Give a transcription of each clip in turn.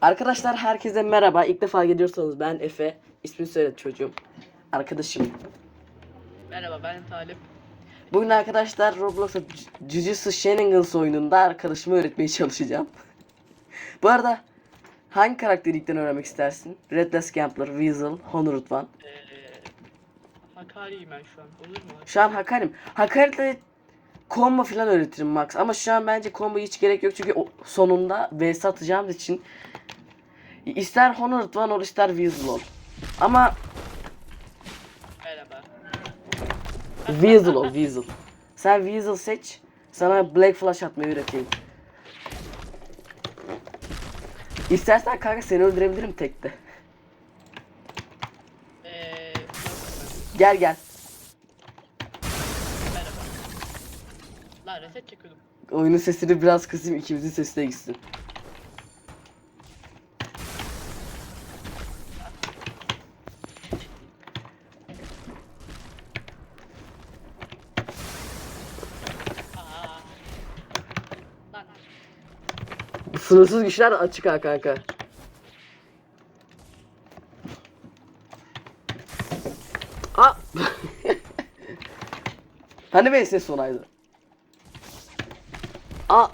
Arkadaşlar herkese merhaba. İlk defa geliyorsanız ben Efe. İsmini söyle çocuğum. Arkadaşım. Merhaba ben Talip. Bugün arkadaşlar Roblox'a Jujutsu Shenanigans oyununda arkadaşımı öğretmeye çalışacağım. Bu arada hangi karakteri ilkten öğrenmek istersin? Redless Gambler, Weasel, Honored One. Ee, Hakkari'yim ben şu an. Olur mu? Şu an Hakarim. Hakari'de combo falan öğretirim Max. Ama şu an bence combo hiç gerek yok çünkü o sonunda vs atacağımız için ister Honored One ol ister Weasel ol. Ama Merhaba. Weasel ol Weasel. Sen Weasel seç. Sana Black Flash atmayı öğreteyim. İstersen kanka seni öldürebilirim tekte. Ee, Gel gel. merhaba. Lan reset çekiyordum. Oyunun sesini biraz kısayım ikimizin sesi de gitsin. Aa. Lan. Sınırsız güçler açık ha kanka. Aa! hani benim ses sonaydı? Aa!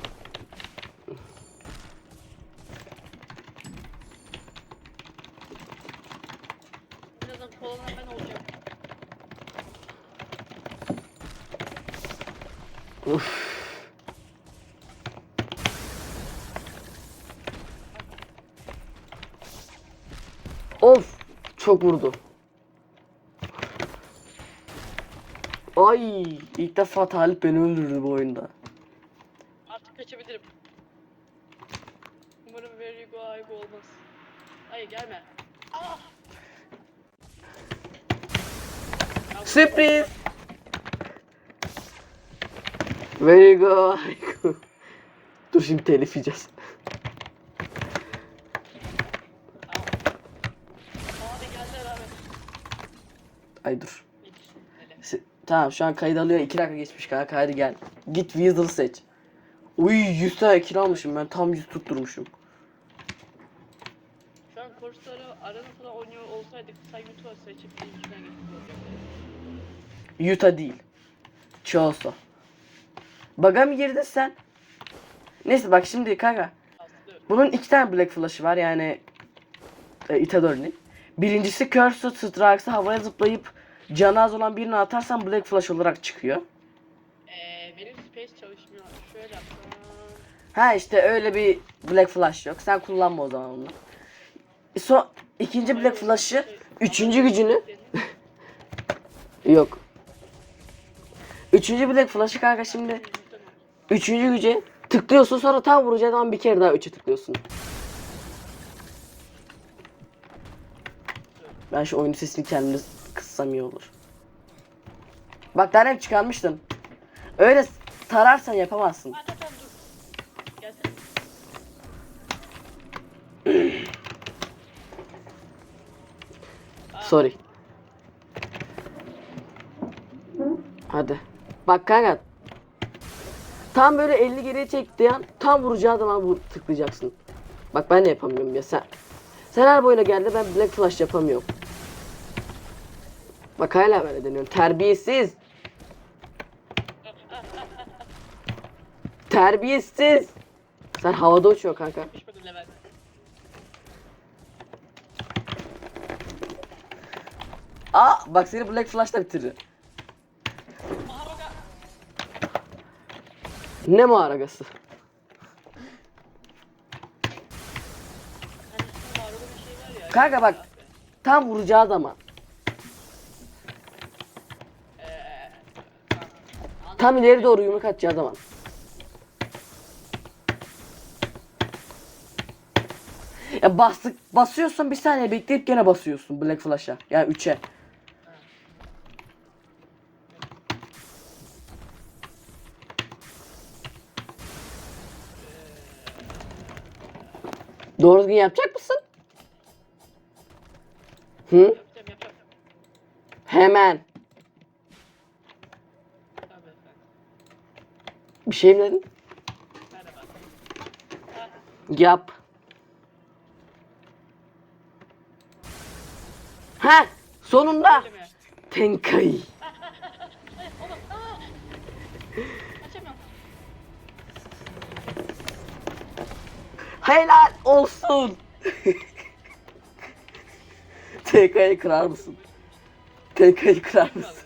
Of! Çok vurdu. Ay! ilk defa Talip beni öldürdü bu oyunda. Artık kaçabilirim. Umarım very go olmaz. Hayır gelme. Ah! Sürpriz! Very good. Dur şimdi telif yiyeceğiz. Tamam. Hadi geldi beraber. Ay dur. Se- Tamam şu an kayıt alıyor. 2 dakika geçmiş kanka hadi gel. Git Weasel seç. Uy 100 tane kill almışım ben tam 100 tutturmuşum. Şu an kursları arena falan oynuyor olsaydık Saygutu'a seçip ilginden geçmiş. Utah değil. Choso. Baga mı girdin sen? Neyse bak şimdi kanka. Bunun iki tane Black Flash'ı var yani e, Itadori'nin. Birincisi Cursed Strikes'ı havaya zıplayıp canı az olan birini atarsan Black Flash olarak çıkıyor. Ee, benim space çalışmıyor. Şöyle yapsam. Ha işte öyle bir Black Flash yok. Sen kullanma o zaman onu. So ikinci Black Flash'ı üçüncü gücünü yok. Üçüncü Black Flash'ı kanka şimdi üçüncü gücü tıklıyorsun sonra tam vuracağı zaman bir kere daha üçe tıklıyorsun. Ben şu oyunun sesini kendim kıssam iyi olur. Bak daha hep çıkarmıştım. Öyle tararsan yapamazsın. Tamam dur. Sorry. Hadi. Bak kanka. Tam böyle 50 geriye çektiği an tam vuracağı zaman vur, tıklayacaksın. Bak ben de yapamıyorum ya sen. Sen her boyuna geldi ben Black Flash yapamıyorum. Bak hala böyle deniyorum. Terbiyesiz. Terbiyesiz. Sen havada uçuyor kanka. Aa bak seni Black Flash'la bitirir. Ne mağaragası? Kanka bak. Tam vuracağı zaman. Ee, tamam. Tam ileri doğru yumruk atacağı zaman. Ya bastık, basıyorsun bir saniye bekleyip gene basıyorsun Black Flash'a. Yani 3'e. Doğru düzgün yapacak mısın? Hı? Hemen. Bir şey mi dedin? Yap. Ha, sonunda. Tenkai. Helal olsun. TK'yı kırar mısın? TK'yı kırar mısın?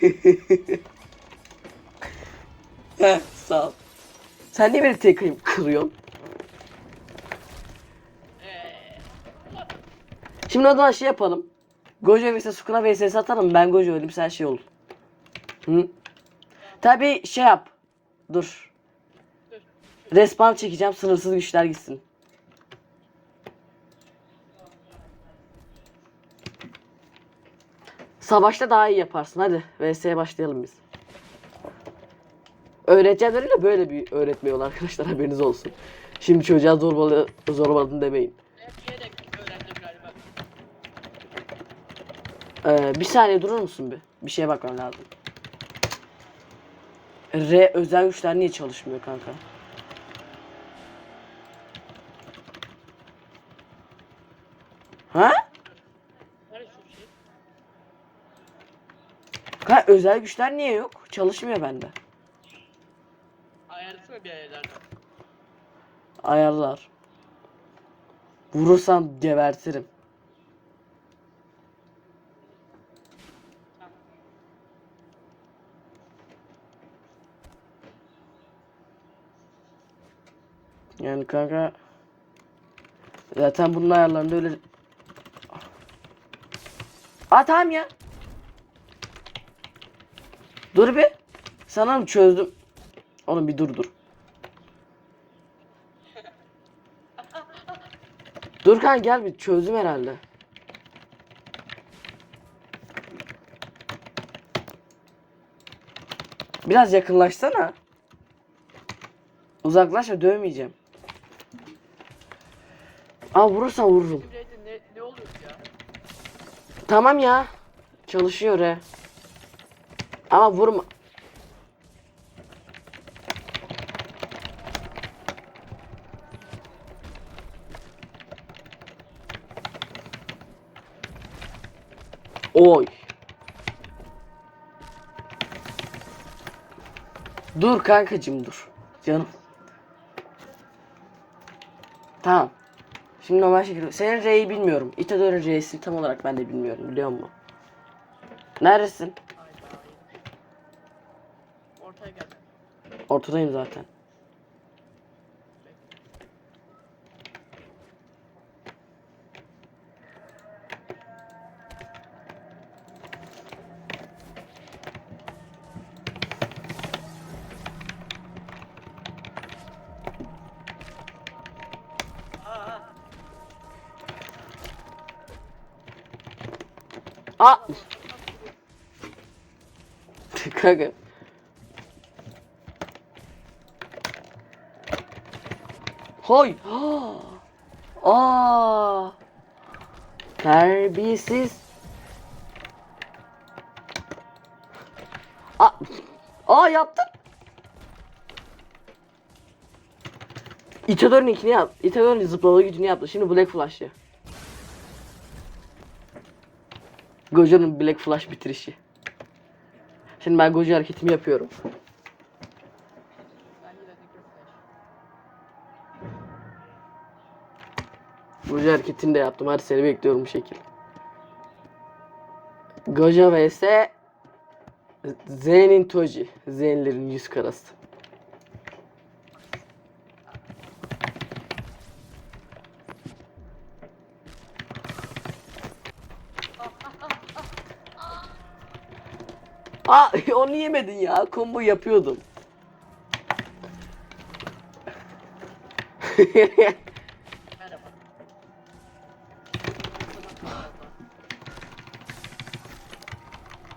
Heh, sağ ol. Sen niye beni Tenkai'yi kırıyorsun? Şimdi o zaman şey yapalım. Gojo vs Sukuna vs atalım. Ben Gojo olayım sen şey ol. Hı? Tabi şey yap. Dur. Respawn çekeceğim sınırsız güçler gitsin. Savaşta daha iyi yaparsın. Hadi VS'ye başlayalım biz. Öğretmenleriyle böyle bir öğretmiyorlar arkadaşlar haberiniz olsun. Şimdi çocuğa zorbalı, zorbaladın demeyin. Ee, bir saniye durur musun bir? Bir şeye bakmam lazım. R özel güçler niye çalışmıyor kanka? Ha? Kanka özel güçler niye yok? Çalışmıyor bende. Bir yerlerden. Ayarlar. Vurursam gebertirim. Yani kanka zaten bunun ayarlarında öyle Aa tamam ya. Dur bir. Sanırım çözdüm. Oğlum bir dur dur. Dur kanka gel bir çözdüm herhalde. Biraz yakınlaşsana. Uzaklaşma dövmeyeceğim. Aa vurursan vururum. Ne, ne oluyor ya? Tamam ya. Çalışıyor he. Ama vurma. Dur kankacım dur. Canım. Tamam. Şimdi normal şekilde. Senin R'yi bilmiyorum. İtador'un R'sini tam olarak ben de bilmiyorum biliyor musun? Neredesin? Ortaya gel. Ortadayım zaten. Aa! Kanka. Hay! Aa! Terbiyesiz. Aa! Aa yaptın. İtador'un ikini yap. İtador'un zıplama gücünü yaptı. Şimdi Black Flash'ı. Gojo'nun Black Flash bitirişi. Şimdi ben Gojo hareketimi yapıyorum. Gojo hareketini de yaptım. Hadi seni bekliyorum bu şekil. Gojo vs Zen'in Toji. Zen'lerin yüz karası. Aa onu yemedin ya. Combo yapıyordum.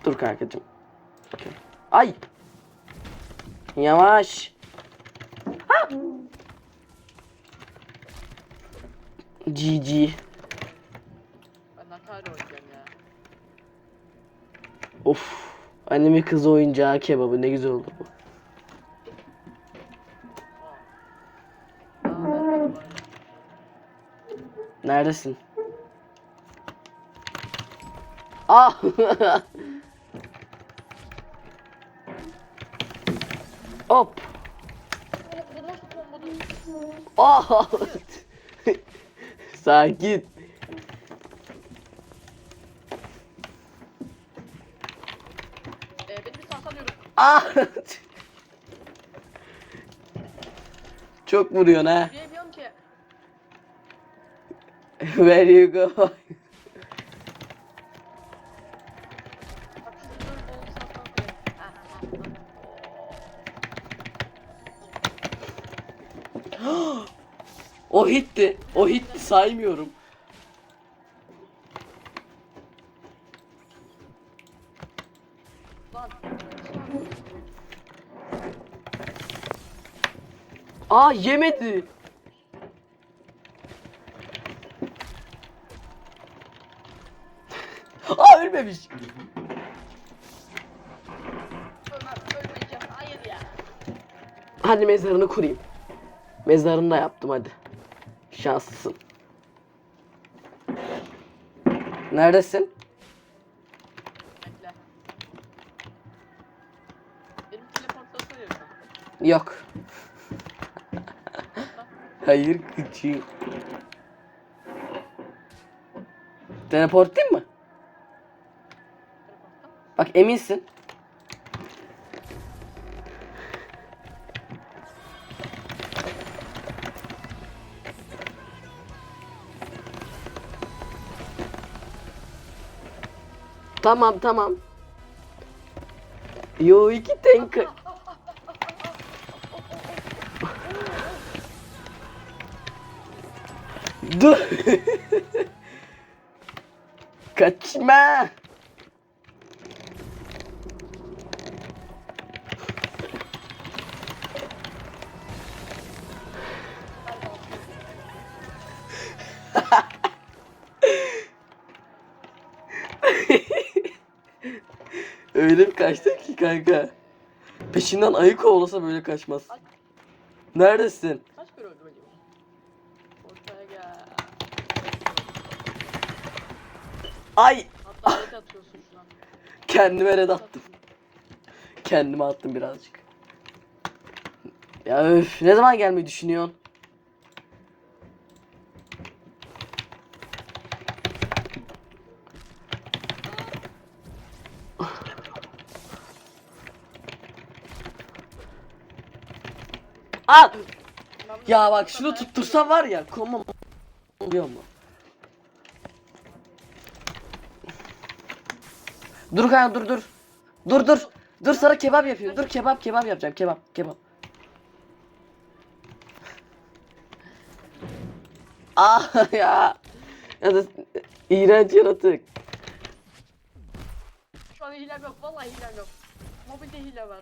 Dur kankacığım. Okey. Ay. Yavaş. Ha. GG. Ben Nakari oynayacağım ya. Of. Anime kız oyuncağı kebabı ne güzel olur bu. Neredesin? Ah! Hop! Ah! Sakin. Ah! Çok vuruyorsun ha. Diyemiyorum ki. Where you go? O hitti. O hitti saymıyorum. Aa yemedi. Aa ölmemiş. Ömer ölmeyeceğim. Hayır ya. Hadi mezarını kurayım. Mezarını da yaptım hadi. Şanslısın. Neredesin? Bekle. Benim teleportasyon yok. Hayır küçüğüm. Teleport değil mi? Bak eminsin. Tamam tamam. Yo iki tank. Dur. Kaçma. Öyle bir kaçtı ki kanka. Peşinden ayı kovalasa böyle kaçmaz. Neredesin? Kaç kere öldüm acaba? Ortaya gel. Ay! Hatta red atıyorsun şu an. Kendime red attım. Kendime attım birazcık. Ya öf, ne zaman gelmeyi düşünüyorsun? Al! Ya bak şunu tuttursam var ya koma oluyor mu? Dur kanka dur dur. Dur dur. Dur sana kebap yapayım. Dur kebap kebap yapacağım. Kebap kebap. Ah ya. Ya da iğrenç yaratık. Şu an hilem yok. Vallahi hilem yok. Mobilde hile var.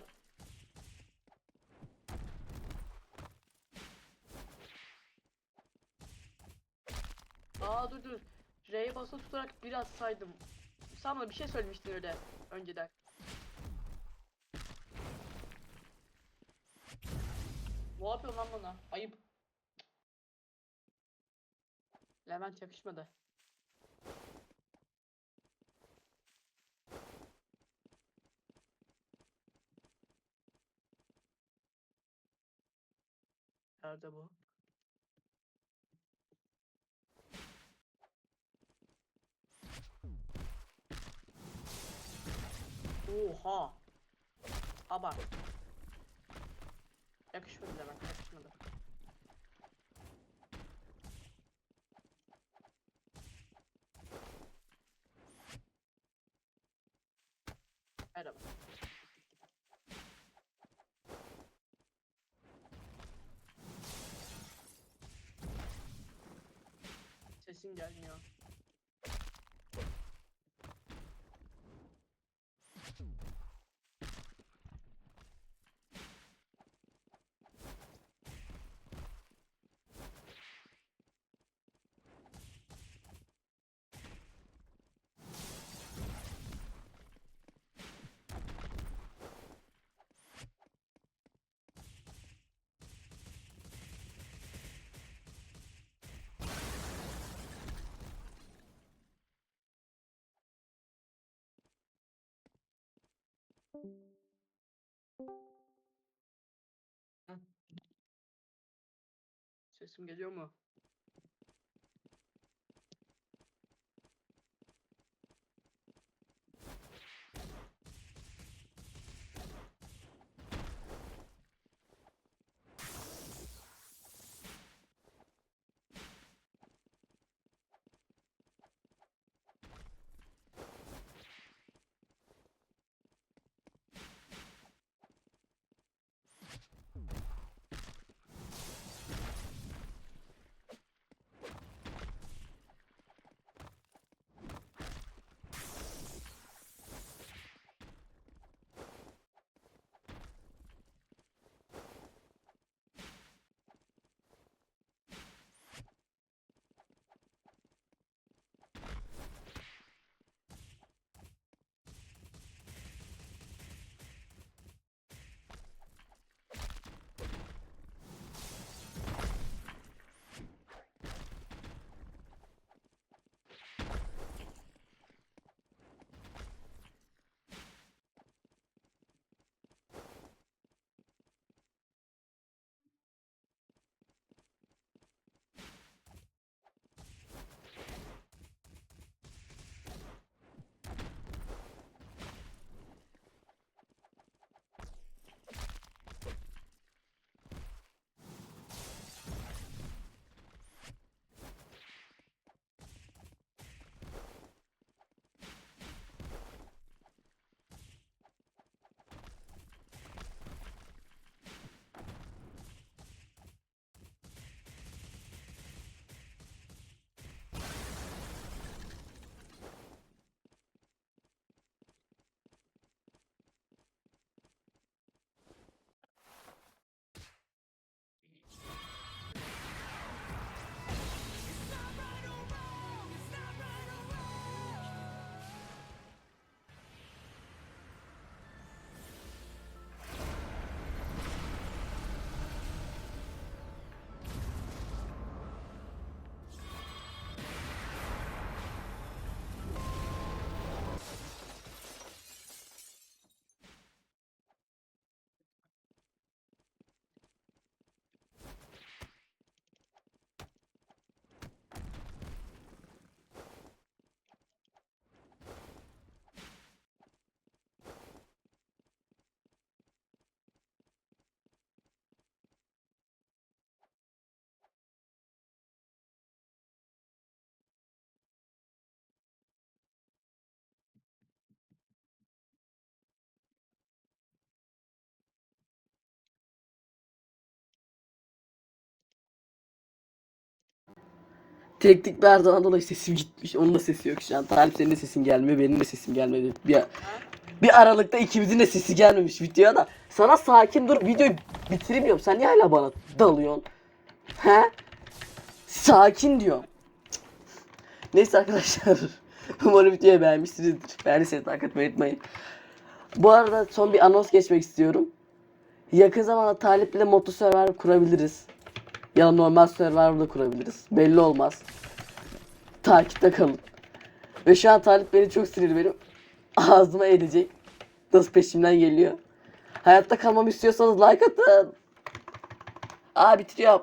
Aa dur dur. R'ye basılı tutarak biraz saydım. Bana bir şey söylemiştin öyle önceden. Ne yapıyorsun lan bana? Ayıp. Levent yakışmadı. Nerede bu? Oha. Abart. Yakışmadı Levent, yakışmadı. Merhaba. Sesin gelmiyor. Sesim geliyor mu? Teknik bir arızadan dolayı sesim gitmiş. Onun da sesi yok şu an. Talip senin de sesin gelmiyor. Benim de sesim gelmedi. Bir, bir aralıkta ikimizin de sesi gelmemiş videoya da. Sana sakin dur videoyu bitireyim diyorum. Sen niye hala bana dalıyorsun? He? Sakin diyorum. Cık. Neyse arkadaşlar. Umarım videoyu beğenmişsinizdir. Beğendiyseniz takip etmeyi unutmayın. Bu arada son bir anons geçmek istiyorum. Yakın zamanda Talip ile Survivor kurabiliriz. Ya da normal Survivor da kurabiliriz. Belli olmaz. Takipte kalın. Ve şu an Talip beni çok sinirli benim. Ağzıma edecek. Nasıl peşimden geliyor. Hayatta kalmamı istiyorsanız like atın. Aa bitiriyor.